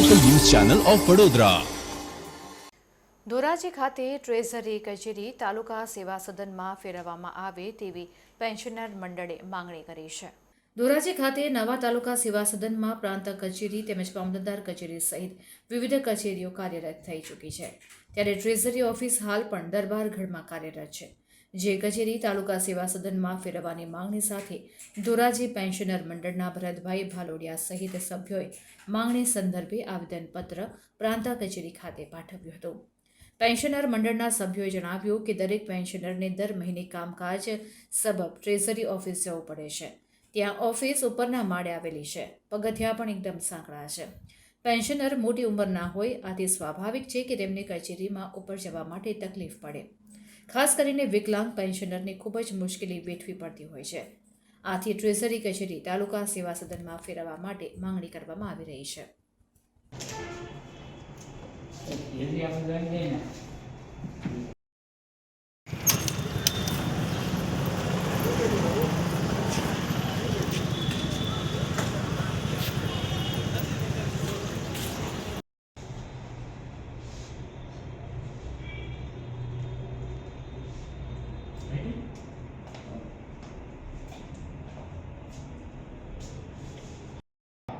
Channel of Vadodara. Dhoraji ખાતે treasury કચેરી તાલુકા સેવા સદનમાં ફેરવવામાં આવે તેવી પેન્શનર મંડળે માંગણી કરી છે. ધોરાજી ખાતે નવા તાલુકા સેવા સદનમાં પ્રાંત કચેરી તેમજ મામલતદાર કચેરી સહિત વિવિધ કચેરીઓ કાર્યરત થઈ ચૂકી છે. ત્યારે ટ્રેઝરી ઓફિસ હાલ પણ દરબારગઢમાં કાર્યરત છે. જે કચેરી તાલુકા સેવા સદનમાં ફેરવવાની માંગણી સાથે ધોરાજી પેન્શનર મંડળના ભરતભાઈ ભાલોડિયા સહિત સભ્યોએ માંગણી સંદર્ભે આવેદનપત્ર પ્રાંતા કચેરી ખાતે પાઠવ્યું હતું. પેન્શનર મંડળના સભ્યોએ જણાવ્યું કે દરેક પેન્શનરને દર મહિને કામકાજ સબબ ટ્રેઝરી ઓફિસ જવું પડે છે. ત્યાં ઓફિસ ઉપરના માળે આવેલી છે. પગથિયા પણ એકદમ સાંકડા છે. પેન્શનર મોટી ઉંમરના હોય, આથી સ્વાભાવિક છે કે તેમને કચેરીમાં ઉપર જવા માટે તકલીફ પડે. ખાસ કરીને વિકલાંગ પેન્શનરને ખૂબ જ મુશ્કેલી વેઠવી પડતી હોય છે. આથી ટ્રેઝરી કચેરી, તાલુકા સેવા સદનમાં ફેરવવા માટે માંગણી કરવામાં આવી રહી છે.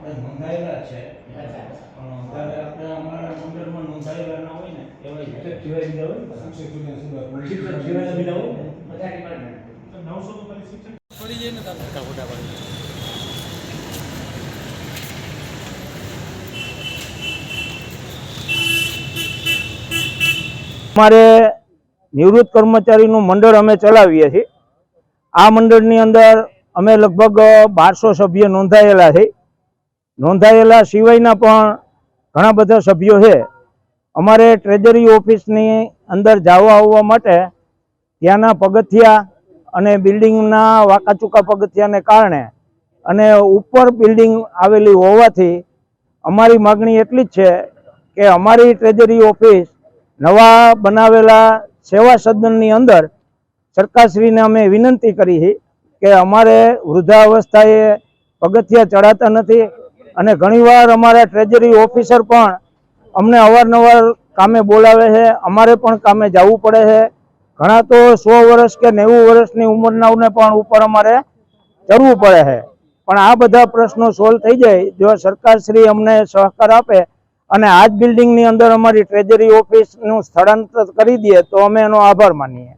આપણે નોંધાયેલા છે. પણ અત્યારે આપણે અમારા મંડળમાં નોંધાયેલા ના હોય ને એવા જ છે. શિક્ષક જીવાય બીજા હોય ને? શિક્ષક સિવાય બીજા હોય ને? બધા ડિપાર્ટમેન્ટ અમારે નિવૃત્ત કર્મચારીનું મંડળ અમે ચલાવીએ છીએ. આ મંડળની અંદર અમે લગભગ બારસો સભ્ય નોંધાયેલા છે. નોંધાયેલા સિવાયના પણ ઘણા બધા સભ્યો છે. અમારે ટ્રેજરી ઓફિસની અંદર જવા આવવા માટે ત્યાંના પગથિયા અને બિલ્ડિંગના વાંકાચૂકા પગથિયાને કારણે અને ઉપર બિલ્ડિંગ આવેલી હોવાથી અમારી માગણી એટલી જ છે કે અમારી ટ્રેજરી ઓફિસ નવા બનાવેલા સેવા સદનની અંદર સરકારશ્રીને અમે વિનંતી કરી કે અમારે વૃદ્ધાવસ્થાએ પગથિયા ચડાતા નથી. અને ઘણીવાર અમારા ટ્રેજરી ઓફિસર પણ અમને અવારનવાર કામે બોલાવે છે. અમારે પણ કામે જવું પડે છે. ઘણા તો સો વર્ષ કે નેવું વર્ષની ઉંમરનાઓને પણ ઉપર અમારે ચડવું પડે છે. પણ આ બધા પ્રશ્નો સોલ્વ થઈ જાય, જો સરકારશ્રી અમને સહકાર આપે અને આ જ બિલ્ડિંગની અંદર અમારી ટ્રેજરી ઓફિસનું સ્થળાંતર કરી દે, તો અમે એનો આભાર માનીએ.